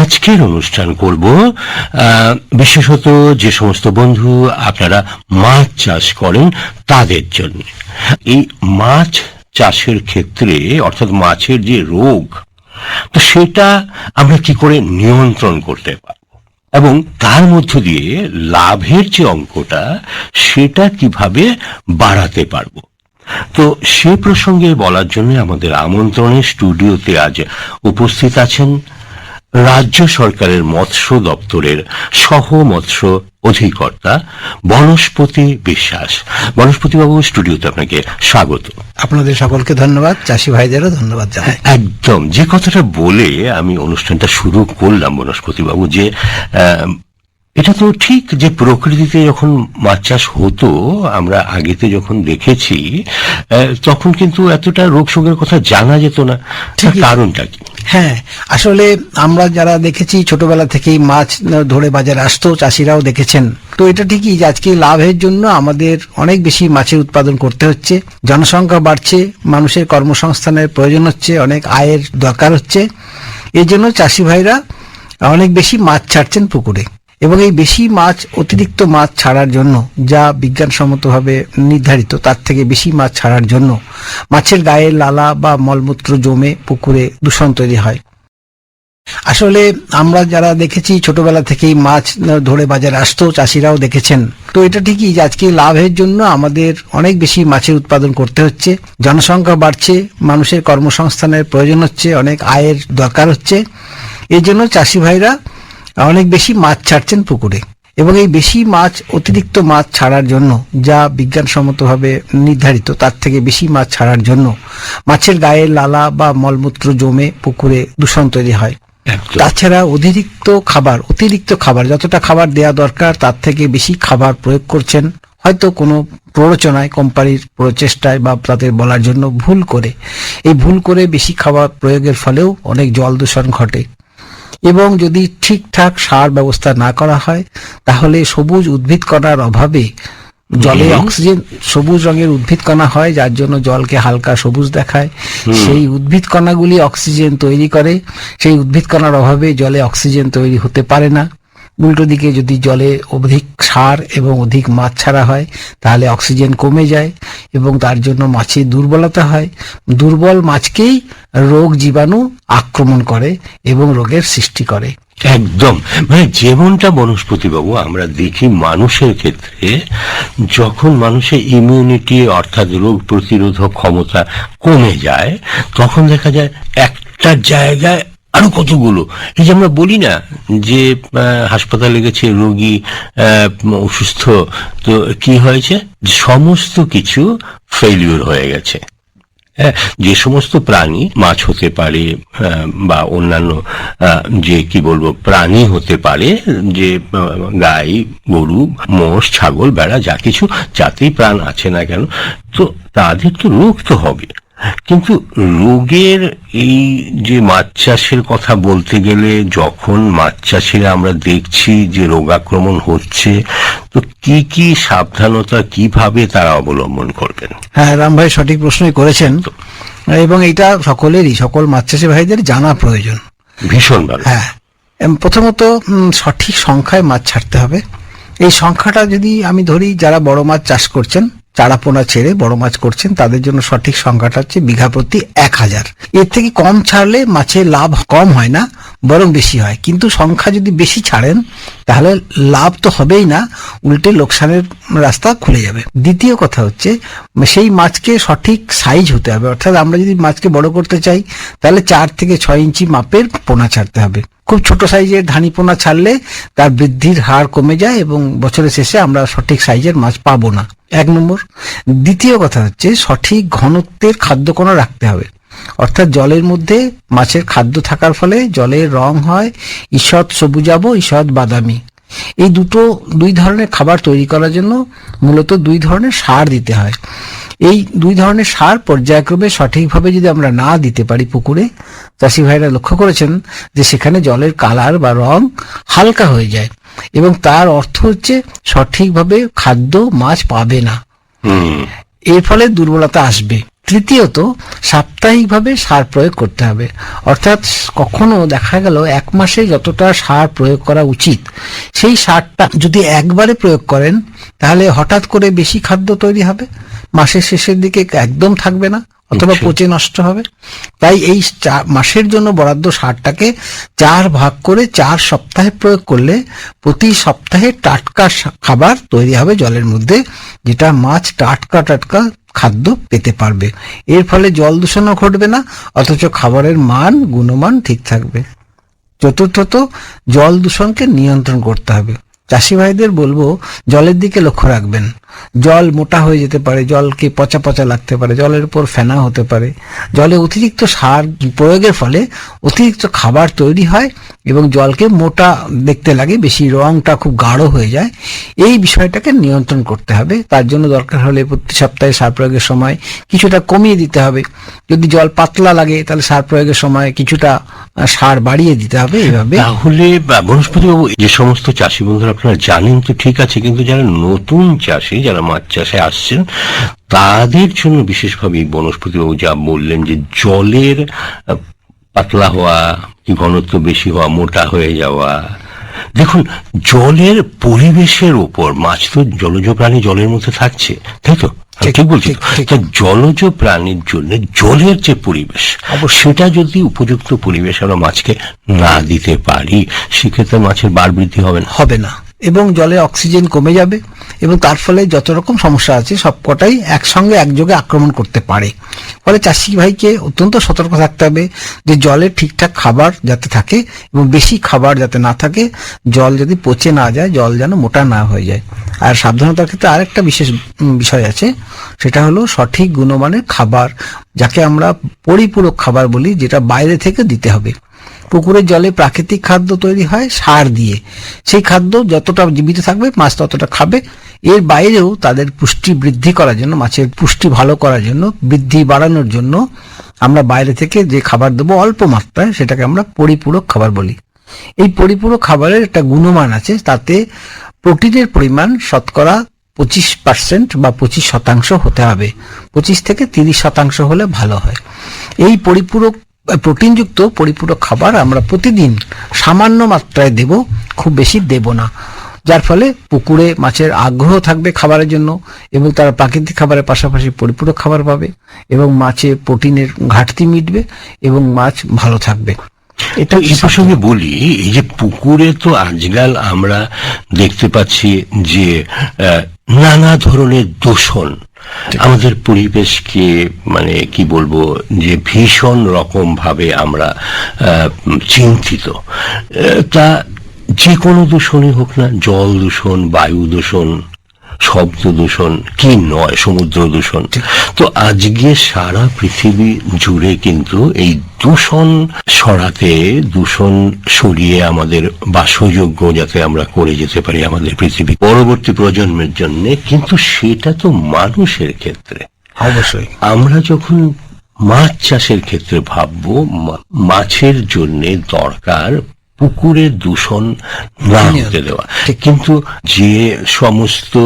আজকের অনুষ্ঠান করব বিশেষত যে সমস্ত বন্ধু আপনারা মাছ চাষ করেন তাদের জন্য। এই মাছ চাষের ক্ষেত্রে, অর্থাৎ মাছের যে রোগ, তো সেটা আমরা কি করে নিয়ন্ত্রণ করতে পারব? এবং তার মধ্য দিয়ে লাভের যে অঙ্কটা, সেটা কীভাবে বাড়াতে পারব? তো সে প্রসঙ্গে বলার জন্য আমাদের আমন্ত্রণে স্টুডিওতে আজ উপস্থিত আছেন রাজ্য সরকারের মৎস্য দপ্তরের সহ মৎস্য অধিকর্তা বনস্পতি বিশ্বাস। বনস্পতিবাবু স্টুডিওতে আপনাকে স্বাগত। আপনাদের সকলকে ধন্যবাদ চাষি ভাইদেরও ধন্যবাদ জানাই। একদম। যে কথাটা বলে আমি অনুষ্ঠানটা শুরু করলাম বনস্পতিবাবু যে এটা তো ঠিক যে প্রকৃতিতে যখন মাছ চাষ হতো আমরা আগেতে যখন দেখেছি তখন কিন্তু এতটা রোগ শোকের কথা জানা যেত না। কারণটা কি? হ্যাঁ আসলে আমরা যারা দেখেছি ছোটবেলা থেকেই মাছ ধরে বাজারে আসতো চাষিরাও দেখেছেন। তো এটা ঠিকই যে আজকে লাভের জন্য আমাদের অনেক বেশি মাছের উৎপাদন করতে হচ্ছে। জনসংখ্যা বাড়ছে মানুষের কর্মসংস্থানের প্রয়োজন হচ্ছে অনেক আয়ের দরকার হচ্ছে। এই জন্য চাষি ভাইরা অনেক বেশি মাছ ছাড়ছেন পুকুরে। এবং এই বেশি মাছ, অতিরিক্ত মাছ ছাড়ার জন্য যা বিজ্ঞানসম্মতভাবে নির্ধারিত, তার থেকে বেশি মাছ ছাড়ার জন্য মাছের গায়ে লালা বা মলমূত্র জমে পুকুরে দূষণ তৈরি হয়। আসলে আমরা যারা দেখেছি, ছোটবেলা থেকেই মাছ ধরে বাজারে আসতো, চাষিরাও দেখেছেন। তো এটা ঠিকই যে আজকে লাভের জন্য আমাদের অনেক বেশি মাছের উৎপাদন করতে হচ্ছে, জনসংখ্যা বাড়ছে, মানুষের কর্মসংস্থানের প্রয়োজন হচ্ছে, অনেক আয়ের দরকার হচ্ছে। এই জন্য চাষি ভাইরা অনেক বেশি মাছ ছাড়ছেন পুকুরে। এবং এই বেশি মাছ অতিরিক্ত মাছ ছাড়ার জন্য যা বিজ্ঞানসম্মতভাবে নির্ধারিত তার থেকে বেশি মাছ ছাড়ার জন্য মাছের গায়ে লালা বা মলমূত্র জমে পুকুরে দূষণ তৈরি হয়। তাছাড়া অতিরিক্ত খাবার অতিরিক্ত খাবার যতটা খাবার দেওয়া দরকার তার থেকে বেশি খাবার প্রয়োগ করছেন হয়তো কোনো প্ররোচনায় কোম্পানির প্রচেষ্টায় বা তাদের বলার জন্য ভুল করে। এই ভুল করে বেশি খাবার প্রয়োগের ফলেও অনেক জল দূষণ ঘটে। এবং যদি ঠিকঠাক সার ব্যবস্থা না করা হয় তাহলে সবুজ উদ্ভিদ কণার অভাবে জলে অক্সিজেন সবুজ রঙের উদ্ভিদ কণা হয় যার জন্য জলকে হালকা সবুজ দেখায়। সেই উদ্ভিদ কণাগুলি অক্সিজেন তৈরি করে সেই উদ্ভিদ কণার অভাবে জলে অক্সিজেন তৈরি হতে পারে না। উল্টো দিকে যদি জলে অধিক সার এবং অধিক মাছ ছাড়া হয়, তাহলে অক্সিজেন কমে যায় এবং তার জন্য মাছের দুর্বলতা হয়। দুর্বল মাছকেই রোগ জীবাণু আক্রমণ করে এবং রোগের সৃষ্টি করে। একদম। মানে যেমনটা বনস্পতিবাবু, আমরা দেখি মানুষের ক্ষেত্রে যখন মানুষের ইমিউনিটি অর্থাৎ রোগ প্রতিরোধক ক্ষমতা কমে যায়, তখন দেখা যায় একটা জায়গায় আরও কতগুলো? এই যে আমরা বলি না যে হাসপাতালে গেছে রোগী অসুস্থ তো কি হয়েছে? সমস্ত কিছু ফেলিওর হয়ে গেছে। হ্যাঁ, যে সমস্ত প্রাণী মাছ হতে পারে বা অন্যান্য যে কি বলব প্রাণী হতে পারে যে গাই গরু মোষ ছাগল বেড়া যা কিছু যাতেই প্রাণ আছে না কেন তো তাদের তো রোগ তো হবে কিন্তু রোগের এই যে মাছ চাষের কথা বলতে গেলে যখন মাছ চাষিরা আমরা দেখছি যে রোগাক্রমণ হচ্ছে তো কি কি সাবধানতা কীভাবে তারা অবলম্বন করবেন? হ্যাঁ রাম ভাই সঠিক প্রশ্নই করেছেন। এবং এটা সকলেরই সকল মাছ চাষি ভাইদের জানা প্রয়োজন। ভীষণ হ্যাঁ প্রথমত সঠিক সংখ্যায় মাছ ছাড়তে হবে। এই সংখ্যাটা যদি আমি ধরি যারা বড় মাছ চাষ করছেন চারা পোনা ছেড়ে বড় মাছ করছেন, তাদের জন্য সঠিক সংখ্যাটা হচ্ছে বিঘা প্রতি এক হাজার। এর থেকে কম ছাড়লে মাছের লাভ কম হয় না, বরং বেশি হয়। কিন্তু সংখ্যা যদি বেশি ছাড়েন, তাহলে লাভ তো হবেই না, উল্টে লোকসানের রাস্তা খুলে যাবে। দ্বিতীয় কথা হচ্ছে, সেই মাছকে সঠিক সাইজ হতে হবে। অর্থাৎ আমরা যদি মাছকে বড় করতে চাই, তাহলে চার থেকে ছয় ইঞ্চি মাপের পোনা ছাড়তে হবে। খুব ছোট সাইজের ধানি পোনা ছাড়লে তার বৃদ্ধির হার কমে যায় এবং বছরের শেষে আমরা সঠিক সাইজের মাছ পাবো না। এক নম্বর। দ্বিতীয় কথা হচ্ছে সঠিক ঘনত্বের খাদ্য কোনো রাখতে হবে। অর্থাৎ জলের মধ্যে মাছের খাদ্য থাকার ফলে জলের রং হয়, ঈষৎ সবুজাব, ঈষৎ বাদামি। এই দুটো দুই ধরনের খাবার তৈরি করার জন্য মূলত দুই ধরনের সার দিতে হয়। এই দুই ধরনের সার পর্যায়ক্রমে সঠিকভাবে যদি আমরা না দিতে পারি পুকুরে, চাষি ভাইরা লক্ষ্য করেছেন যে সেখানে জলের কালার বা রং হালকা হয়ে যায়। এবং তার অর্থ হচ্ছে সঠিকভাবে খাদ্য মাছ পাবে না। এর ফলে দুর্বলতা আসবে। তৃতীয়ত সাপ্তাহিকভাবে সার প্রয়োগ করতে হবে। অর্থাৎ কখনো দেখা গেল এক মাসে যতটা সার প্রয়োগ করা উচিত সেই সারটা যদি একবারে প্রয়োগ করেন তাহলে হঠাৎ করে বেশি খাদ্য তৈরি হবে। মাসের শেষের দিকে একদম থাকবে না। অথবা। পচে নষ্ট হবে। তাই এই মাসের জন্য বরাদ্দ সারটাকে চার ভাগ করে চার সপ্তাহে প্রয়োগ করলে প্রতি সপ্তাহে টাটকা খাবার তৈরি হবে জলের মধ্যে যেটা মাছ টাটকা টাটকা খাদ্য পেতে পারবে। এর ফলে জল দূষণও ঘটবে না অথচ খাবারের মান গুণমান ঠিক থাকবে। চতুর্থত জল দূষণকে নিয়ন্ত্রণ করতে হবে। চাষি ভাইদের বলব, জলের দিকে লক্ষ্য রাখবেন। জল মোটা হয়ে যেতে পারে, জলকে পচা পচা লাগতে পারে, জলের উপর ফেনা হতে পারে। জলে অতিরিক্ত সার প্রয়োগের ফলে অতিরিক্ত খাবার তৈরি হয় এবং জলকে মোটা দেখতে লাগে, বেশি রংটা খুব গাঢ় হয়ে যায়। এই বিষয়টাকে নিয়ন্ত্রণ করতে হবে। তার জন্য দরকার হলে প্রতি সপ্তাহে সার প্রয়োগের সময় কিছুটা কমিয়ে দিতে হবে। যদি জল পাতলা লাগে, তাহলে সার প্রয়োগের সময় কিছুটা সার বাড়িয়ে দিতে হবে। এইভাবে তাহলে বনস্পতি বাবু যে সমস্ত চাষি বন্ধুরা আপনারা জানেন তো ঠিক আছে কিন্তু যারা নতুন চাষি যারা মাছ চাষে আসছেন তাদের জন্য বিশেষভাবে এই বনস্পতি বাবু যা বললেন যে জলের পাতলা হওয়া কি ঘনত্ব বেশি হওয়া মোটা হয়ে যাওয়া। দেখুন জলের পরিবেশের উপর মাছ তো জলজ প্রাণী জলের মধ্যে থাকছে তাই তো? ঠিক, বলছি তো? জলজ প্রাণীর জন্য জলের যে পরিবেশ সেটা যদি উপযুক্ত পরিবেশ আমরা মাছকে না দিতে পারি সেক্ষেত্রে মাছের বার বৃদ্ধি হবে না। হবে না। এবং জলে অক্সিজেন কমে যাবে এবং তার ফলে যত রকম সমস্যা আছে সবকটাই একসঙ্গে একযোগে আক্রমণ করতে পারে। ফলে চাষি ভাইকে অত্যন্ত সতর্ক থাকতে হবে যে জলে ঠিকঠাক খাবার যাতে থাকে এবং বেশি খাবার যাতে না থাকে, জল যদি পচে না যায়, জল যেন মোটা না হয়ে যায়। আর সাবধানতার ক্ষেত্রে আরেকটা বিশেষ বিষয় আছে, সেটা হলো সঠিক গুণমানের খাবার, যাকে আমরা পরিপূরক খাবার বলি, যেটা বাইরে থেকে দিতে হবে। পুকুরের জলে প্রাকৃতিক খাদ্য তৈরি হয়, সার দিয়ে। সেই খাদ্য যতটা জীবিত থাকবে, মাছ ততটা খাবে। এর বাইরেও তাদের পুষ্টি বৃদ্ধি করার জন্য, মাছের পুষ্টি ভালো করার জন্য, বৃদ্ধি বাড়ানোর জন্য আমরা বাইরে থেকে যে খাবার দেবো অল্প মাত্রায়, সেটাকে আমরা পরিপূরক খাবার বলি। এই পরিপূরক খাবারের একটা গুণমান আছে, তাতে প্রোটিনের পরিমাণ শতকরা পঁচিশ পার্সেন্ট বা পঁচিশ শতাংশ হতে হবে। পঁচিশ থেকে তিরিশ শতাংশ হলে ভালো হয়। এই পরিপূরক প্রোটিনযুক্ত পরিপূরক খাবার আমরা প্রতিদিন সামান্য মাত্রায় দেব খুব বেশি দেব না। যার ফলে পুকুরে মাছের আগ্রহ থাকবে খাবারের জন্য এবং তারা প্রাকৃতিক খাবারের পাশাপাশি পরিপূরক খাবার পাবে এবং মাছে প্রোটিনের ঘাটতি মিটবে এবং মাছ ভালো থাকবে। এটা এই প্রসঙ্গে বলি এই যে পুকুরে তো আজকাল আমরা দেখতে পাচ্ছি যে নানা ধরনের দূষণ আমাদের পরিবেশকে মানে কি বলব, যে ভীষণ রকম ভাবে আমরা চিন্তিত। তা যে কোনো দূষণই হোক না, জল দূষণ, বায়ু দূষণ শব্দ দূষণ কি নয় সমুদ্র দূষণ? তো আজকে সারা পৃথিবী জুড়ে কিন্তু এই দূষণ সরাতে দূষণ সরিয়ে আমাদের বাসযোগ্য যাতে আমরা করে যেতে পারি আমাদের পৃথিবী পরবর্তী প্রজন্মের জন্য কিন্তু সেটা তো মানুষের ক্ষেত্রে। অবশ্যই। আমরা যখন মাছ চাষের ক্ষেত্রে ভাববো মাছের জন্য দরকার পুকুরের দূষণ না হতে দেওয়া। কিন্তু যে সমস্ত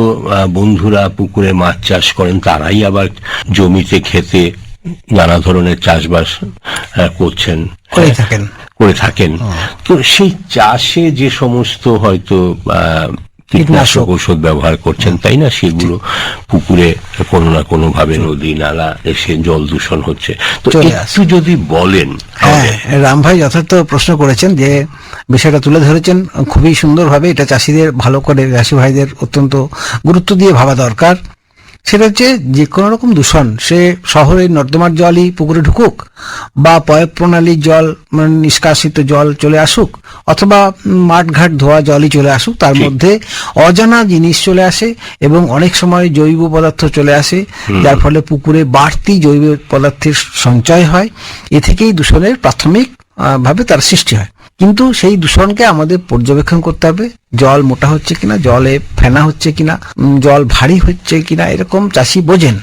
বন্ধুরা পুকুরে মাছ চাষ করেন তারাই আবার জমিতে খেতে নানা ধরনের চাষবাস করছেন। করে থাকেন। করে থাকেন। তো সেই চাষে যে সমস্ত হয়তো আহ, কীটনাশক ঔষধ ব্যবহার করছেন তাই না? সেগুলো পুকুরে কোনো না কোনো ভাবে নদী নালা এসে জল দূষণ হচ্ছে। তো একটু যদি বলেন হ্যাঁ। রাম ভাই যথার্থ প্রশ্ন করেছেন যে বিষয়টা তুলে ধরেছেন খুবই সুন্দরভাবে। এটা চাষিদের ভালো করে চাষি ভাইদের অত্যন্ত গুরুত্ব দিয়ে ভাবা দরকার। সেটা হচ্ছে যে কোনো রকম দূষণ সে শহরের নর্দমার জলই পুকুরে ঢুকুক বা পয়প প্রণালীর জল মানে নিষ্কাশিত জল চলে আসুক অথবা মাঠঘাট ধোয়া জলই চলে আসুক তার মধ্যে অজানা জিনিস চলে আসে এবং অনেক সময় জৈব পদার্থ চলে আসে যার ফলে পুকুরে বাড়তি জৈব পদার্থের সঞ্চয় হয়। এ থেকেই দূষণের প্রাথমিক ভাবে তার সৃষ্টি হয়। কিন্তু সেই দূষণকে আমাদের পর্যবেক্ষণ করতে হবে। জল মোটা হচ্ছে কিনা, জলে ফেনা হচ্ছে কিনা জল ভারী হচ্ছে কিনা, এরকম চাষি বোঝেন।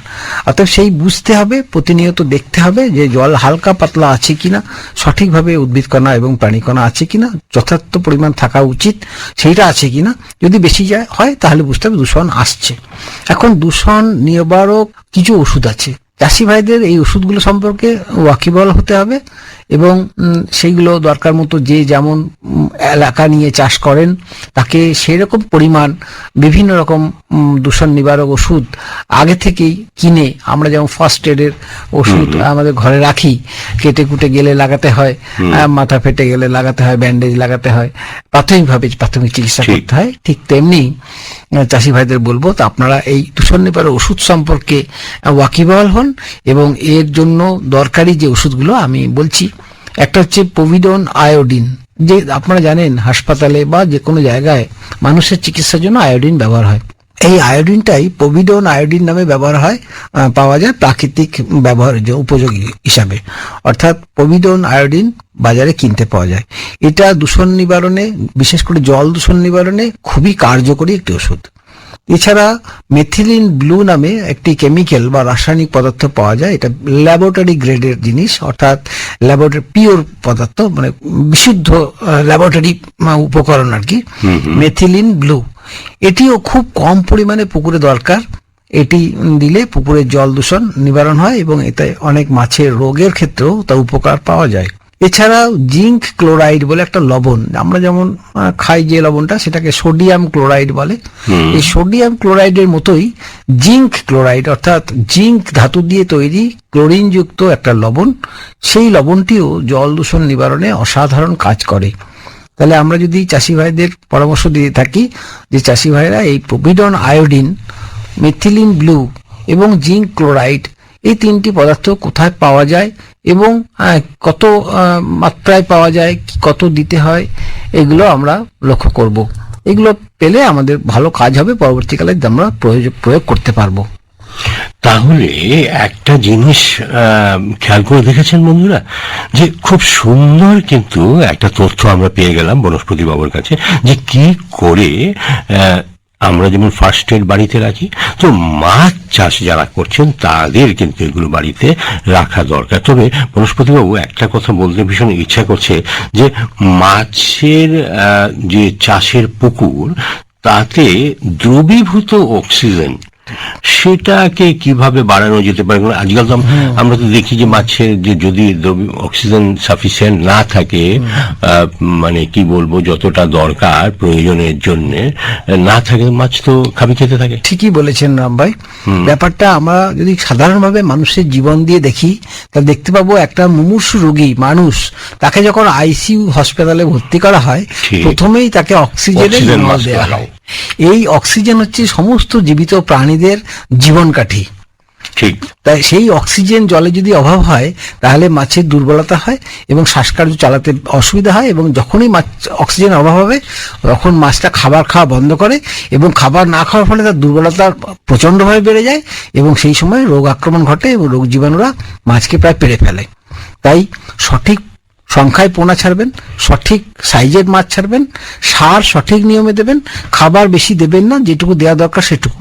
অতএব সেই বুঝতে হবে, প্রতিনিয়ত দেখতে হবে যে জল হালকা পাতলা আছে কিনা, সঠিকভাবে উদ্ভিদকণা এবং প্রাণীকণা আছে কিনা, যথার্থ পরিমাণ থাকা উচিত সেইটা আছে কিনা। যদি বেশি যায়, হয়, তাহলে বুঝতে হবে দূষণ আসছে। এখন দূষণ নিবারক কিছু ওষুধ আছে। চাষি ভাইদের এই ওষুধগুলো সম্পর্কে ওয়াকিবল হতে হবে। এবং সেইগুলো দরকার মতো যে যেমন এলাকা নিয়ে চাষ করেন তাকে সেই রকম পরিমাণ বিভিন্ন রকম দূষণ নিবারক ওষুধ আগে থেকেই কিনে আমরা যেমন ফার্স্ট এডের ওষুধ আমাদের ঘরে রাখি কেটে কুটে গেলে লাগাতে হয় মাথা ফেটে গেলে লাগাতে হয় ব্যান্ডেজ লাগাতে হয় প্রাথমিকভাবে প্রাথমিক চিকিৎসা করতে হয় ঠিক তেমনি চাষি ভাইদের বলব তো আপনারা এই দূষণ নিবারক ওষুধ সম্পর্কে ওয়াকিবহাল হন এবং এর জন্য দরকারি যে ওষুধগুলো আমি বলছি একটা হচ্ছে পোভিডন আয়োডিন। যে আপনারা জানেন, হাসপাতালে বা যে কোনো জায়গায় মানুষের চিকিৎসার জন্য আয়োডিন ব্যবহার হয়। এই আয়োডিনটাই পোভিডন আয়োডিন নামে ব্যবহার হয় পাওয়া যায় প্রাকৃতিক ব্যবহার উপযোগী হিসাবে। অর্থাৎ পোভিডন আয়োডিন বাজারে কিনতে পাওয়া যায়। এটা দূষণ নিবারণে, বিশেষ করে জল দূষণ নিবারণে খুবই কার্যকরী একটি ওষুধ। এছাড়া মেথিলিন ব্লু নামে একটি কেমিক্যাল বা রাসায়নিক পদার্থ পাওয়া যায় এটা ল্যাবরেটরি গ্রেডের জিনিস অর্থাৎ ল্যাবরেটরি পিওর পদার্থ মানে বিশুদ্ধ ল্যাবরেটরি উপকরণ আর কি মেথিলিন ব্লু এটিও খুব কম পরিমাণে পুকুরে দরকার। এটি দিলে পুকুরের জল দূষণ নিবারণ হয় এবং এতে অনেক মাছের রোগের ক্ষেত্রেও তা উপকার পাওয়া যায়। এছাড়াও জিঙ্ক ক্লোরাইড বলে একটা লবণ আমরা যেমন খাই যে লবণটা সেটাকে সোডিয়াম ক্লোরাইড বলে। এই সোডিয়াম ক্লোরাইডের মতোই জিঙ্ক ক্লোরাইড অর্থাৎ জিঙ্ক ধাতু দিয়ে তৈরি ক্লোরিনযুক্ত একটা লবণ সেই লবণটিও জল দূষণ নিবারণে অসাধারণ কাজ করে। তাহলে আমরা যদি চাষি ভাইদের পরামর্শ দিয়ে থাকি যে চাষি ভাইরা এই প্রভিডন আয়োডিন মেথিলিন ব্লু এবং জিঙ্ক ক্লোরাইড এই তিনটি পদার্থ কোথায় পাওয়া যায় এবং কত মাত্রায় পাওয়া যায় কত দিতে হয়, এগুলো আমরা লক্ষ্য করব। এগুলো পেলে আমাদের ভালো কাজ হবে, পরবর্তীকালে আমরা প্রয়োগ করতে পারব। তাহলে একটা জিনিস খেয়াল করে দেখেছেন বন্ধুরা, যে খুব সুন্দর কিন্তু একটা তথ্য আমরা পেয়ে গেলাম বনস্পতি বাবুর কাছে, যে কি করে আমরা যেমন ফার্স্ট এড বাড়িতে রাখি, তো মাছ চাষ যারা করছেন তাদের কিন্তু এগুলো বাড়িতে রাখা দরকার। তবে বনস্পতিবাবু, একটা কথা বলতে ভীষণ ইচ্ছা করছে যে মাছের যে চাষের পুকুর, তাতে দ্রবীভূত অক্সিজেন সেটাকে কীভাবে বাড়ানো যেতে পারে? আজকাল তো আমরা তো দেখি যে মাছের যে যদি অক্সিজেন সাফিসিয়েন্ট না থাকে মানে কি বলব যতটা দরকার প্রয়োজনের জন্য না থাকে মাছ তো খাবি খেতে থাকে। ঠিকই বলেছেন রাম ভাই। ব্যাপারটা আমরা যদি সাধারণভাবে মানুষের জীবন দিয়ে দেখি তা দেখতে পাবো একটা মুমূর্ষু রোগী মানুষ তাকে যখন আইসিইউ হসপিটালে ভর্তি করা হয় প্রথমেই তাকে অক্সিজেনের অক্সিজেন দেওয়া হয়। এই অক্সিজেন হচ্ছে সমস্ত জীবিত প্রাণীদের জীবন কাঠি ঠিক। তাই সেই অক্সিজেন জলে যদি অভাব হয় তাহলে মাছের দুর্বলতা হয় এবং শ্বাসকার্য চালাতে অসুবিধা হয় এবং যখনই মাছ অক্সিজেন অভাব হবে তখন মাছটা খাবার খাওয়া বন্ধ করে এবং খাবার না খাওয়ার ফলে তার দুর্বলতা প্রচণ্ডভাবে বেড়ে যায় এবং সেই সময় রোগ আক্রমণ ঘটে এবং রোগ জীবাণুরা মাছকে প্রায় পেরে ফেলে। তাই সঠিক সংখ্যায় পোনা ছাড়বেন, সঠিক সাইজের মাছ ছাড়বেন, সার সঠিক নিয়মে দেবেন, খাবার বেশি দেবেন না, যেটুকু দেওয়া দরকার সেটুকু।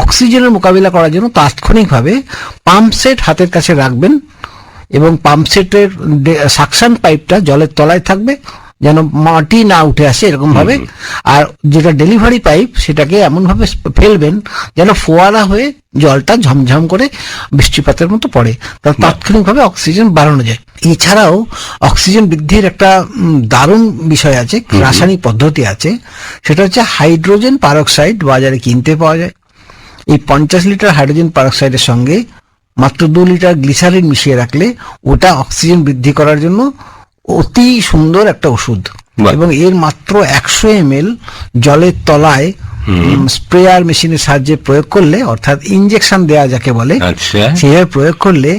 অক্সিজেনের মোকাবিলা করার জন্য তাৎক্ষণিকভাবে পাম্প সেট হাতের কাছে রাখবেন এবং পাম্প সেটের সাকশন পাইপটা জলের তলায় থাকবে। যেন মাটি না উঠে আসে এরকম ভাবে আর যেটা ডেলিভারি পাইপ সেটাকে এমন ভাবে ফেলবেন যেন ফোয়ারা হয়ে জলটা ঝমঝম করে বৃষ্টিপাতের মতো পড়ে। তার তাৎক্ষণিকভাবে অক্সিজেন বাড়ানো যায়। এছাড়াও অক্সিজেন বৃদ্ধির একটা দারুণ বিষয় আছে রাসায়নিক পদ্ধতি আছে। সেটা হচ্ছে হাইড্রোজেন পারক্সাইড বাজারে কিনতে পাওয়া যায়। এই পঞ্চাশ লিটার হাইড্রোজেন পারক্সাইডের সঙ্গে মাত্র দু লিটার গ্লিসারিন মিশিয়ে রাখলে ওটা অক্সিজেন বৃদ্ধি করার জন্য অতি সুন্দর একটা ওষুধ এবং এর মাত্র একশো এম জলের তলায় স্প্রেয়ার মেশিনের সাহায্যে প্রয়োগ করলে অর্থাৎ ইঞ্জেকশন দেয়া যাকে বলে আচ্ছা। সেভাবে প্রয়োগ করলে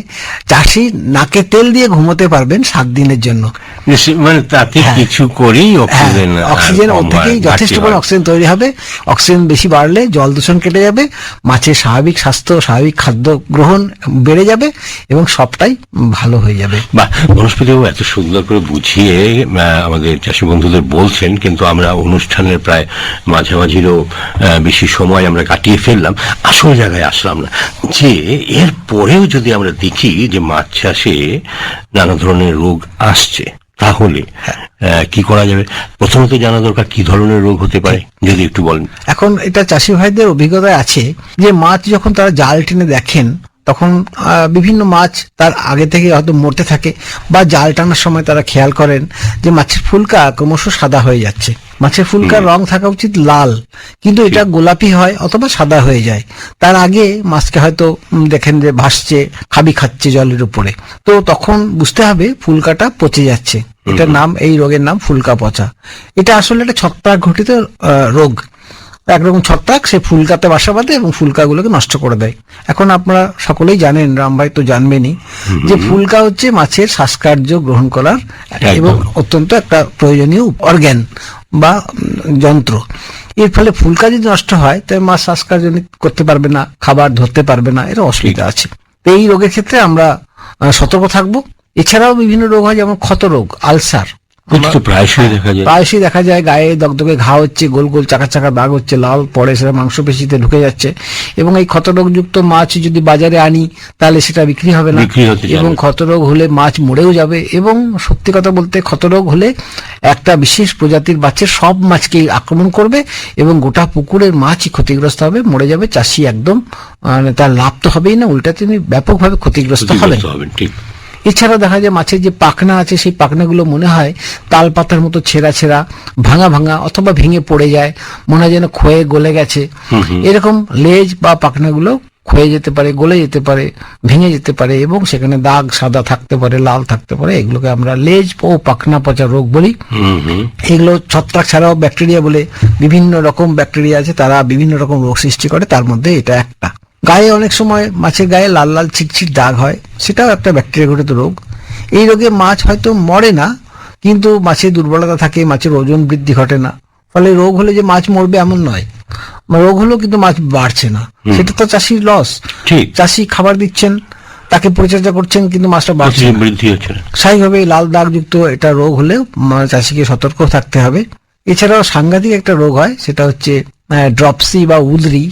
চাষি নাকে তেল দিয়ে ঘুমোতে পারবেন সাত দিনের জন্য। মানে তাতে কিছু করেই অক্সিজেন হ্যাঁ, অক্সিজেন থেকেই যথেষ্ট পরিমাণ অক্সিজেন তৈরি হবে। অক্সিজেন বেশি বাড়লে জল দূষণ কেটে যাবে মাছের স্বাভাবিক স্বাস্থ্য স্বাভাবিক খাদ্য গ্রহণ বেড়ে যাবে এবং সবটাই ভালো হয়ে যাবে। বা বনস্পতিবাবু এত সুন্দর করে বুঝিয়ে আমাদের চাষি বন্ধুদের বলছেন কিন্তু আমরা অনুষ্ঠানের প্রায় মাঝামাঝিরও বেশি সময় আমরা কাটিয়ে ফেললাম আসল জায়গায় আসলাম না। যে এর পরেও যদি আমরা দেখি যে মাছ চাষে নানা ধরনের রোগ আসছে তাহলে কি করা যাবে? প্রথমত জানা দরকার কি ধরনের রোগ হতে পারে যদি একটু বলেন। এখন এটা চাষি ভাইদের অভিজ্ঞতায় আছে যে মাছ যখন তারা জাল টেনে দেখেন তখন বিভিন্ন মাছ তার আগে থেকে হয়তো মরতে থাকে বা জাল টানার সময় তারা খেয়াল করেন যে মাছের ফুলকা ক্রমশ সাদা হয়ে যাচ্ছে। মাছের ফুলকার রং থাকা উচিত লাল। কিন্তু এটা গোলাপি হয় অথবা সাদা হয়ে যায়। তার আগে মাছকে হয়তো দেখেন যে ভাসছে খাবি খাচ্ছে জলের উপরে। তো তখন বুঝতে হবে ফুলকাটা পচে যাচ্ছে। এটার নাম এই রোগের নাম ফুলকা পচা। এটা আসলে একটা ছত্রাক ঘটিত রোগ। একরকম ছত্রাক সে ফুলকাতে বাসা বাঁধে এবং ফুলকাগুলোকে নষ্ট করে দেয়। এখন আপনারা সকলেই জানেন রামভাই তো জানবেনই যে ফুলকা হচ্ছে মাছের শ্বাসকার্য গ্রহণ করার এবং অত্যন্ত একটা প্রয়োজনীয় অর্গ্যান বা যন্ত্র। এর ফলে ফুলকা যদি নষ্ট হয় তাহলে মাছ সংস্কার নি- করতে পারবে না খাবার ধরতে পারবে না এর অসুবিধা আছে। তো এই রোগের ক্ষেত্রে আমরা সতর্ক থাকব। এছাড়াও বিভিন্ন রোগ হয় যেমন ক্ষত রোগ আলসার। প্রায়শই দেখা যায়। প্রায়শই দেখা যায় গায়ে দগদগে ঘা হচ্ছে গোল গোল চাকা চাকা দাগ হচ্ছে লাল পড়ে সেটা মাংসপেশিতে ঢুকে যাচ্ছে। এবং এই ক্ষতরোগযুক্ত মাছ যদি বাজারে আনি তাহলে সেটা বিক্রি হবে না। এবং ক্ষতরোগ হলে মাছ মরেও যাবে। এবং সত্যি কথা বলতে ক্ষতরোগ হলে একটা বিশেষ প্রজাতির বাচ্চা সব মাছকেই আক্রমণ করবে এবং গোটা পুকুরের মাছই ক্ষতিগ্রস্ত হবে মরে যাবে। চাষি একদম মানে তার লাভ তো হবেই না উল্টা তিনি ব্যাপকভাবে ক্ষতিগ্রস্ত হবেন ঠিক। এছাড়া দেখা যায় মাছের যে পাখনা আছে সেই পাখনাগুলো মনে হয় তাল পাতার মতো ছেঁড়া ছেঁড়া ভাঙা ভাঙা অথবা ভেঙে পড়ে যায় মনে হয় যেন ক্ষয়ে গলে গেছে। এরকম লেজ বা পাখনাগুলো ক্ষয়ে যেতে পারে গলে যেতে পারে ভেঙে যেতে পারে এবং সেখানে দাগ সাদা থাকতে পারে লাল থাকতে পারে এগুলোকে আমরা লেজ ও পাখনা পচা রোগ বলি। এগুলো ছত্রাক ছাড়াও ব্যাকটেরিয়া বলে বিভিন্ন রকম ব্যাকটেরিয়া আছে তারা বিভিন্ন রকম রোগ সৃষ্টি করে তার মধ্যে এটা একটা। গায়ে অনেক সময় মাছের গায়ে লাল লাল ছিটছিট দাগ হয় সেটাও একটা ব্যাকটেরিয়া ঘটিত রোগ। এই রোগে মাছ হয়তো মরে না কিন্তু মাছের দুর্বলতা থাকে মাছের ওজন বৃদ্ধি ঘটে না। ফলে রোগ হলে যে মাছ মরবে এমন নয়। রোগ হলেও কিন্তু মাছ বাড়ছে না। সেটা তো চাষির লস ঠিক। চাষি খাবার দিচ্ছেন তাকে পরিচর্যা করছেন কিন্তু মাছটা বাড়ছে না। বৃদ্ধি হচ্ছে স্বাভাবিকভাবে লাল দাগযুক্ত এটা রোগ হলেও মানে চাষিকে সতর্ক থাকতে হবে। এছাড়াও সাংঘাতিক একটা রোগ হয় সেটা হচ্ছে ড্রপসি বা উদরি।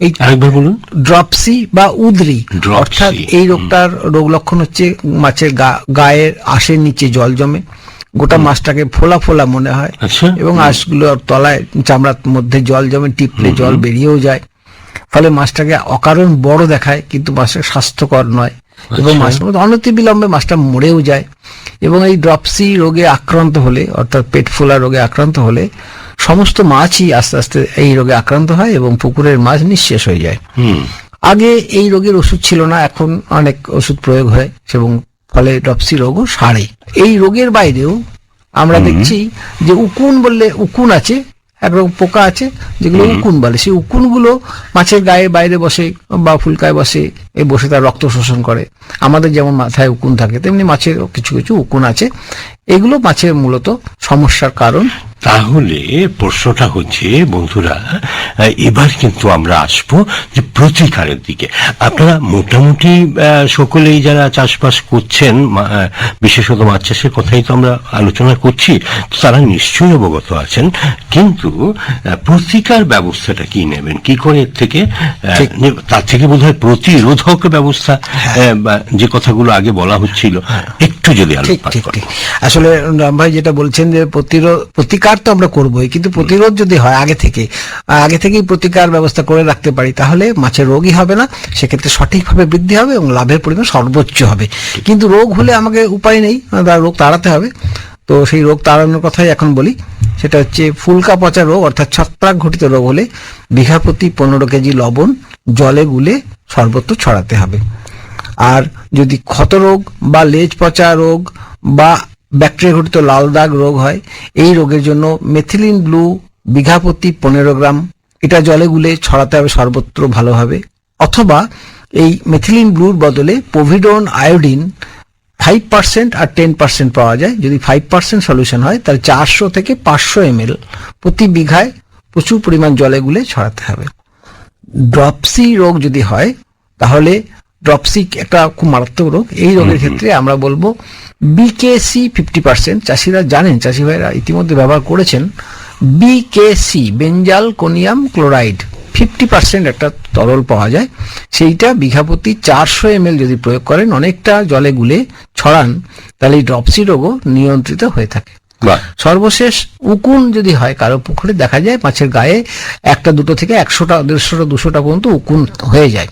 এই আরেকবার বলুন। ড্রপসি বা উদরি অর্থাৎ এই রোগটার রোগ লক্ষণ হচ্ছে মাছের গায়ের আশের নিচে জল জমে। গোটা মাছটাকে ফোলা ফোলা মনে হয় আচ্ছা। এবং আঁশগুলোর তলায় চামড়ার মধ্যে জল জমে টিপলে জল বেরিয়েও যায়। ফলে মাছটাকে অকারণ বড় দেখায় কিন্তু মাছটা স্বাস্থ্যকর নয়। এবং অনতি বিলম্বে মাছটা মরেও যায়। এবং এই ড্রপসি রোগে আক্রান্ত হলে অর্থাৎ পেট ফোলা রোগে আক্রান্ত হলে সমস্ত মাছই আস্তে আস্তে এই রোগে আক্রান্ত হয় এবং পুকুরের মাছ নিঃশেষ হয়ে যায়। হুম। আগে এই রোগের ওষুধ ছিল না এখন অনেক ওষুধ প্রয়োগ হয় এবং ফলে ডপসি রোগও সারে। এই রোগের বাইরেও আমরা দেখছি যে উকুন বললে উকুন আছে একরকম পোকা আছে যেগুলো উকুন বলে। সেই উকুনগুলো মাছের গায়ে বাইরে বসে বা ফুলকায় বসে এই বসে তার রক্ত শোষণ করে। আমাদের যেমন মাথায় উকুন থাকে তেমনি মাছের কিছু কিছু উকুন আছে। এগুলো মাছের মূলত সমস্যার কারণ। তাহলে প্রশ্নটা হচ্ছে বন্ধুরা এবার কিন্তু আমরা আসব যে প্রতিকারের দিকে। আপনারা মোটামুটি সকলেই যারা চাষবাস করছেন বিশেষত মাছ চাষের কথাই তো আমরা আলোচনা করছি তারা নিশ্চয়ই অবগত আছেন। কিন্তু প্রতিকার ব্যবস্থাটা কি নেবেন? কি করে এর থেকে? তার থেকে বোধহয় প্রতিরোধক ব্যবস্থা বা যে কথাগুলো আগে বলা হচ্ছিল একটু যদি আলোকপাত আসলে রাম ভাই যেটা বলছেন যে প্রতিরোধ প্রতিকার তো আমরা করবোই কিন্তু প্রতিরোধ যদি হয় আগে থেকে আগে থেকেই প্রতিকার ব্যবস্থা করে রাখতে পারি তাহলে মাছের রোগই হবে না সেক্ষেত্রে সঠিকভাবে বৃদ্ধি হবে এবং লাভের পরিমাণ সর্বোচ্চ হবে। কিন্তু রোগ হলে আমাকে উপায় নেই রোগ তাড়াতে হবে। তো সেই রোগ তাড়ানোর কথাই এখন বলি সেটা হচ্ছে ফুলকা পচা রোগ অর্থাৎ ছত্রাক ঘটিত রোগ হলে বিঘা প্রতি পনেরো কেজি লবণ জলে গুলে সর্বত্র ছড়াতে হবে। আর যদি ক্ষত রোগ বা লেজ পচা রোগ বা ব্যাকটেরিয়া ঘটিত লাল দাগ রোগ হয়, এই রোগের জন্য মেথিলিন ব্লু বিঘা প্রতি পনেরো গ্রাম। এটা জলে গুলে ছড়াতে হবে সর্বত্র ভালোভাবে। অথবা এই মেথিলিন ব্লুর বদলে পোভিডন আয়োডিন ফাইভ পার্সেন্ট আর টেন পার্সেন্ট পাওয়া যায়। যদি ফাইভ পার্সেন্ট সলিউশন হয়, তাহলে চারশো থেকে পাঁচশো এম প্রতি বিঘায় প্রচুর পরিমাণ জলে গুলে ছড়াতে হবে। ড্রপসি রোগ যদি হয়, তাহলে ড্রপসি একটা খুব মারাত্মক রোগ। এই রোগের ক্ষেত্রে আমরা বলব বিকেসি ফিফটি পার্সেন্ট চাষিরা জানেন চাষি ভাইরা ইতিমধ্যে ব্যবহার করেছেন BKC benzalkonium chloride fifty percent একটা তরল পাওয়া যায়। সেইটা বিঘা প্রতি চারশো এম যদি প্রয়োগ করেন অনেকটা জলে গুলে ছড়ান তাহলে এই ড্রপসি রোগও নিয়ন্ত্রিত হয়ে থাকে। সর্বশেষ উকুন যদি হয় কারও পুকুরে দেখা যায় মাছের গায়ে একটা দুটো থেকে একশোটা দেড়শোটা দুশোটা পর্যন্ত উকুন হয়ে যায়।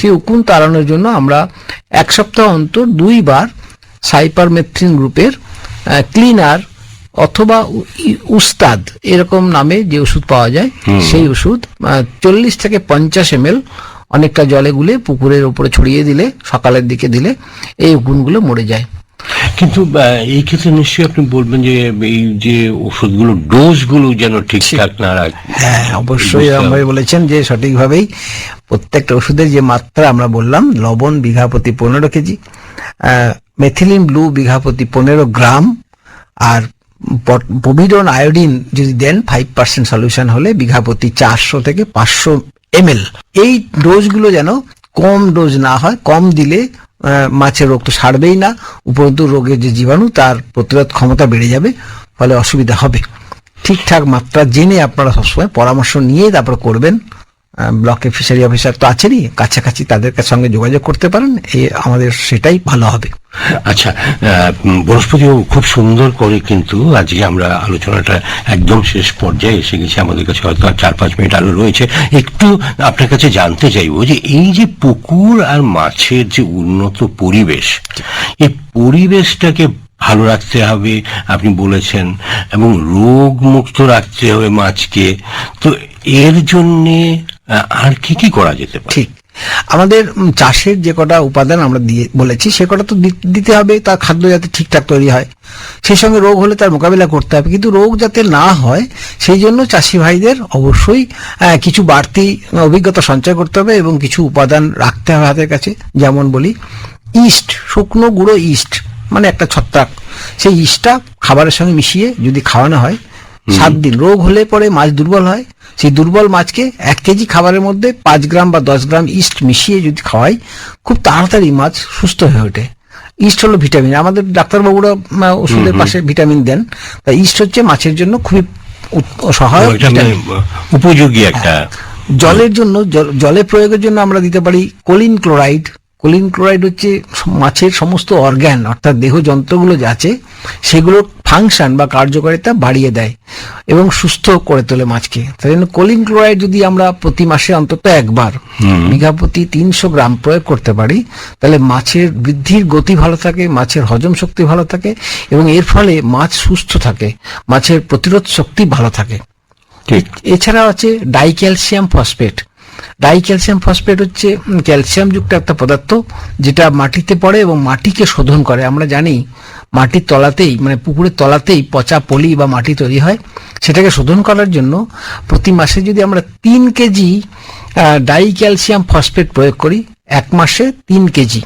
সেই উকুন তাড়ানোর জন্য আমরা এক সপ্তাহ অন্তর দুইবার সাইপারমেথ্রিন গ্রুপের ক্লিনার অথবা উস্তাদ এরকম নামে যে ওষুধ পাওয়া যায় সেই ওষুধ চল্লিশ থেকে পঞ্চাশ এম অনেকটা জলে গুলে পুকুরের উপরে ছড়িয়ে দিলে সকালের দিকে দিলে এই উকুনগুলো মরে যায়। কিন্তু এই ক্ষেত্রে নিশ্চয়ই আপনি বলবেন যে এই যে ওষুধগুলো ডোজগুলো যেন ঠিকঠাক না রাখ। হ্যাঁ অবশ্যই। ভাবে বলেছেন যে সঠিকভাবেই প্রত্যেকটা ওষুধের যে মাত্রা আমরা বললাম লবণ বিঘা প্রতি পনেরো কেজি মেথিলিন ব্লু বিঘা প্রতি পনেরো গ্রাম আর পবিডন আয়োডিন যদি দেন ফাইভ পার্সেন্ট সলিউশন হলে বিঘা প্রতি চারশো থেকে পাঁচশো এমএল এই ডোজগুলো যেন কম ডোজ না হয় কম দিলে মাছের রোগ তো সারবেই না, উপরন্তু রোগের যে জীবাণু, তার প্রতিরোধ ক্ষমতা বেড়ে যাবে, ফলে অসুবিধা হবে। ঠিকঠাক মাত্রা জেনে আপনারা সবসময় পরামর্শ নিয়ে তারপর করবেন। ব্লকে ফিশারি অফিসার তো আছেনই, কাছাকাছি তাদের সঙ্গে যোগাযোগ করতে পারেন এই আমাদের সেটাই ভালো হবে। আচ্ছা বৃহস্পতিবাবু খুব সুন্দর করে কিন্তু আজকে আমরা আলোচনাটা একদম শেষ পর্যায়ে এসে গেছি। আমাদের কাছে হয়তো আর চার পাঁচ মিনিট আরও রয়েছে। একটু আপনার কাছে জানতে চাইব যে এই যে পুকুর আর মাছের যে উন্নত পরিবেশ, এই পরিবেশটাকে ভালো রাখতে হবে, আপনি বলেছেন, এবং রোগ মুক্ত রাখতে হবে মাছকে। তো এর জন্যে আর কি কি করা যেতে পারে? ঠিক। আমাদের চাষের যে কটা উপাদান আমরা দিয়ে বলেছি সে কটা তো দিতে হবে তার খাদ্য যাতে ঠিকঠাক তৈরি হয়। সেই সঙ্গে রোগ হলে তার মোকাবিলা করতে হবে। কিন্তু রোগ যাতে না হয় সেই জন্য চাষি ভাইদের অবশ্যই কিছু বাড়তি অভিজ্ঞতা সঞ্চয় করতে হবে এবং কিছু উপাদান রাখতে হবে হাতের কাছে। যেমন বলি ইস্ট শুকনো গুঁড়ো ইস্ট মানে একটা ছত্রাক। সেই ইস্টটা খাবারের সঙ্গে মিশিয়ে যদি খাওয়ানো হয় সাত দিন। রোগ হলে পরে মাছ দুর্বল হয় সেই দুর্বল মাছকে এক কেজি খাবারের মধ্যে পাঁচ গ্রাম বা দশ গ্রাম ইস্ট মিশিয়ে যদি খাওয়াই খুব তাড়াতাড়ি মাছ সুস্থ হয়ে ওঠে। ইস্ট হলো ভিটামিন। আমাদের ডাক্তারবাবুরা ওষুধের পাশে ভিটামিন দেন। তাই ইস্ট হচ্ছে মাছের জন্য খুবই সহায়ক মানে, উপযোগী একটা। জলের জন্য জলে প্রয়োগের জন্য আমরা দিতে পারি কোলিন ক্লোরাইড কোলিন ক্লোরাইড হচ্ছে মাছের সমস্ত অর্গ্যান অর্থাৎ দেহ যন্ত্রগুলো যা আছে সেগুলোর ফাংশন বা কার্যকারিতা বাড়িয়ে দেয় এবং সুস্থ করে তোলে মাছকে। তাই জন্য কোলিন ক্লোরাইড যদি আমরা প্রতি মাসে অন্তত একবার বিঘা প্রতি তিনশো গ্রাম প্রয়োগ করতে পারি তাহলে মাছের বৃদ্ধির গতি ভালো থাকে মাছের হজম শক্তি ভালো থাকে এবং এর ফলে মাছ সুস্থ থাকে মাছের প্রতিরোধ শক্তি ভালো থাকে। ঠিক। এছাড়া আছে ডাইক্যালসিয়াম ফসফেট। ডাইক্যালসিয়াম ফসফেট হচ্ছে ক্যালসিয়ামযুক্ত একটা পদার্থ যেটা মাটিতে পড়ে এবং মাটিকে শোধন করে। আমরা জানি মাটির তলাতেই মানে পুকুরের তলাতেই পচা পলি বা মাটি তৈরি হয়। সেটাকে শোধন করার জন্য প্রতি মাসে যদি আমরা তিন কেজি ডাই ক্যালসিয়াম ফসফেট প্রয়োগ করি, এক মাসে তিন কেজি।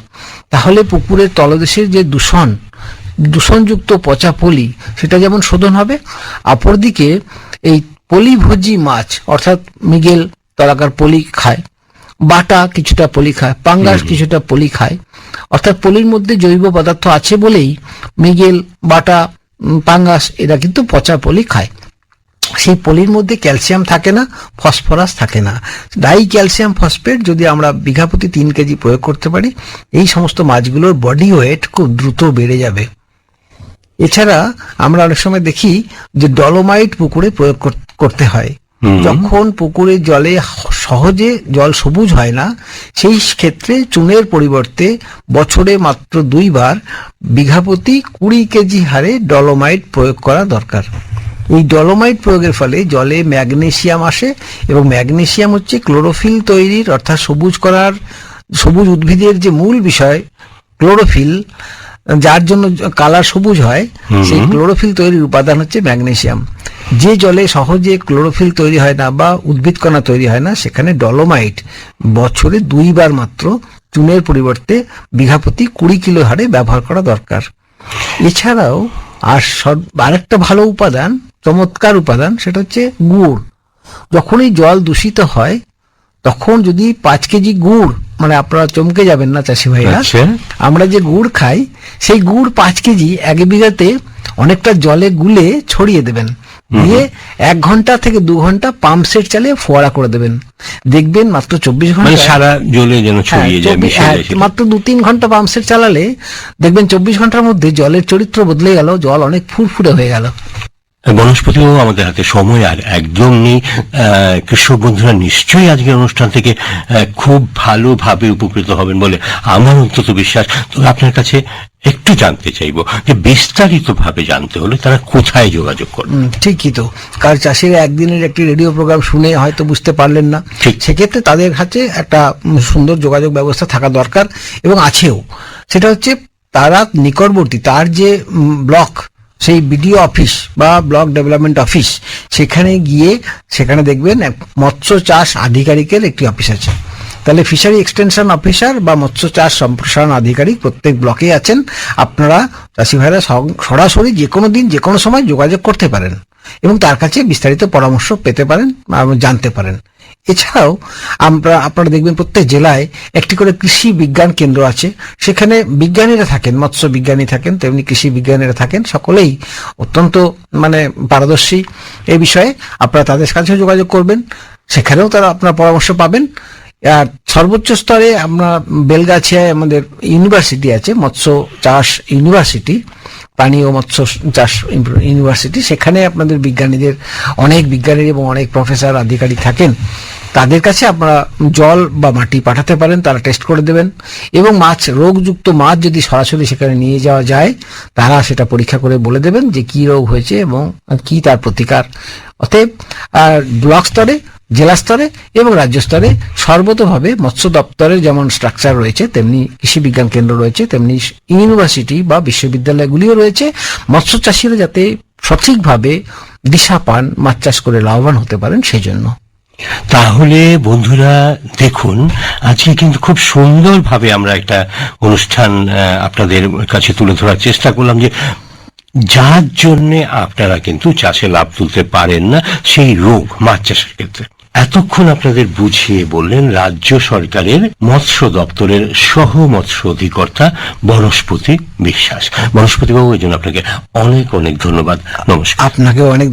তাহলে পুকুরের তলদেশের যে দূষণ, দূষণযুক্ত পচা পলি, সেটা যেমন শোধন হবে, অপরদিকে এই পলিভোজী মাছ, অর্থাৎ মিগেল তলাকার পলি খায় বাটা কিছুটা পলি খায় পাঙ্গাস কিছুটা পলি খায়। অর্থাৎ পলির মধ্যে জৈব পদার্থ আছে বলেই মিগেল বাটা পাঙ্গাস এরা কিন্তু পচা পলি খায়। সেই পলির মধ্যে ক্যালসিয়াম থাকে না ফসফরাস থাকে না। ডাই ক্যালসিয়াম ফসফেট যদি আমরা বিঘা প্রতি তিন কেজি প্রয়োগ করতে পারি এই সমস্ত মাছগুলোর বডি ওয়েট খুব দ্রুত বেড়ে যাবে। এছাড়া আমরা অনেক সময় দেখি যে ডলোমাইট পুকুরে প্রয়োগ কর- করতে হয়। যখন পুকুরে জলে সহজে জল সবুজ হয় না, সেই ক্ষেত্রে চুনের পরিবর্তে বছরে মাত্র দুইবার বিঘা প্রতি কুড়ি কেজি হারে ডলোমাইট প্রয়োগ করা দরকার। এই ডলোমাইট প্রয়োগের ফলে জলে ম্যাগনেসিয়াম আসে এবং ম্যাগনেসিয়াম হচ্ছে ক্লোরোফিল তৈরির, অর্থাৎ সবুজ করার, সবুজ উদ্ভিদের যে মূল বিষয়, ক্লোরোফিল। যার জন্য কালার সবুজ হয় সেই ক্লোরোফিল তৈরির উপাদান হচ্ছে ম্যাগনেসিয়াম। যে জলে সহজে ক্লোরোফিল তৈরি হয় না বা উদ্ভিদ কণা তৈরি হয় না সেখানে ডলোমাইট বছরে দুইবার মাত্র চুনের পরিবর্তে বিঘা প্রতি কুড়ি কিলো হারে ব্যবহার করা দরকার। এছাড়াও আর সব- আরেকটা ভালো উপাদান চমৎকার উপাদান সেটা হচ্ছে গুড়। যখনই জল দূষিত হয় তখন যদি পাঁচ কেজি গুড় মানে আপনারা চমকে যাবেন না চাষি ভাইরা আচ্ছা। আমরা যে গুড় খাই সেই গুড় পাঁচ কেজি এক বিঘাতে অনেকটা জলে গুলে ছড়িয়ে দেবেন দিয়ে এক ঘণ্টা থেকে দু ঘণ্টা পাম্প সেট চালিয়ে ফোয়ারা করে দেবেন দেখবেন মাত্র চব্বিশ মানে ঘণ্টা সারা জলে যেন হ্যাঁ, ছড়িয়ে যায় হ্যাঁ। মাত্র দু তিন ঘণ্টা পাম্প সেট চালালে দেখবেন চব্বিশ ঘণ্টার মধ্যে জলের চরিত্র বদলে গেল জল অনেক ফুরফুরে হয়ে গেল বনস্পতিবাবু আমাদের হাতে সময় আর একদম নেই। কৃষক বন্ধুরা নিশ্চয়ই আজকের অনুষ্ঠান থেকে খুব ভালোভাবে উপকৃত হবেন বলে আমার অন্তত বিশ্বাস। তো আপনার কাছে একটু জানতে চাইব যে বিস্তারিত ভাবে জানতে হলে তারা কোথায় যোগাযোগ করবে? ঠিকই তো। কার চাষিরা একদিনের একটি রেডিও প্রোগ্রাম শুনে হয়তো বুঝতে পারলেন না। সেক্ষেত্রে তাদের কাছে একটা সুন্দর যোগাযোগ ব্যবস্থা থাকা দরকার এবং আছেও। সেটা হচ্ছে তারা নিকটবর্তী তার যে ব্লক সেই বিডিও অফিস বা ব্লক ডেভেলপমেন্ট অফিস সেখানে গিয়ে সেখানে দেখবেন মৎস্য চাষ আধিকারিকের একটি অফিস আছে। তাহলে ফিশারি এক্সটেনশন অফিসার বা মৎস্য চাষ সম্প্রসারণ আধিকারিক প্রত্যেক ব্লকে আছেন। আপনারা চাষি ভাইরা সরাসরি যে কোনো দিন যে কোনো সময় যোগাযোগ করতে পারেন এবং তার কাছে বিস্তারিত পরামর্শ পেতে পারেন জানতে পারেন। এছাড়াও আমরা, আপনারা দেখবেন প্রত্যেক জেলায় একটি করে কৃষি বিজ্ঞান কেন্দ্র আছে। সেখানে বিজ্ঞানীরা থাকেন, মৎস্য বিজ্ঞানী থাকেন, তেমনি কৃষি বিজ্ঞানীরা থাকেন। সকলেই অত্যন্ত মানে পারদর্শী এই বিষয়ে। আপনারা তাদের কাছে যোগাযোগ করবেন, সেখানেও তারা আপনার পরামর্শ পাবেন। আর সর্বোচ্চ স্তরে আমরা বেলগাছিয়ায় আমাদের ইউনিভার্সিটি আছে, মৎস্য চাষ ইউনিভার্সিটি। প্রাণী ও মৎস্য চাষ ইউনিভার্সিটি, সেখানে আপনাদের বিজ্ঞানীদের, অনেক বিজ্ঞানী এবং অনেক প্রফেসর, আধিকারিক থাকেন। তাদের কাছে আপনারা জল বা মাটি পাঠাতে পারেন, তারা টেস্ট করে দেবেন। এবং মাছ, রোগযুক্ত মাছ যদি সরাসরি সেখানে নিয়ে যাওয়া যায়, তারা সেটা পরীক্ষা করে বলে দেবেন যে কি রোগ হয়েছে এবং কি তার প্রতিকার। অতএব ব্লক স্তরে জেলা স্তরে এবং রাজ্য স্তরে সর্বতভাবে মৎস্য দপ্তরের যেমন স্ট্রাকচার রয়েছে, তেমনি কৃষি বিজ্ঞান কেন্দ্র রয়েছে, তেমনি ইউনিভার্সিটি বা বিশ্ববিদ্যালয়গুলিও রয়েছে। মৎস্য চাষিরা যাতে সঠিকভাবে দিশা পান, মাছ চাষ করে লাভবান হতে পারেন সেই জন্য তাহলে বন্ধুরা, দেখুন, আজকে কিন্তু খুব সুন্দরভাবে আমরা একটা অনুষ্ঠান আপনাদের কাছে তুলে ধরার চেষ্টা করলাম যে যার জন্যে আপনারা কিন্তু চাষে লাভ তুলতে পারেন না, সেই রোগ মাছ চাষের ক্ষেত্রে। এতক্ষণ আপনাদের বুঝিয়ে বললেন রাজ্য সরকারের মৎস্য দপ্তরের সহ মৎস্য অধিকর্তা বনস্পতি বিশ্বাস। বনস্পতিবাবু, এই জন্য আপনাকে অনেক অনেক ধন্যবাদ। নমস্কার। আপনাকে অনেক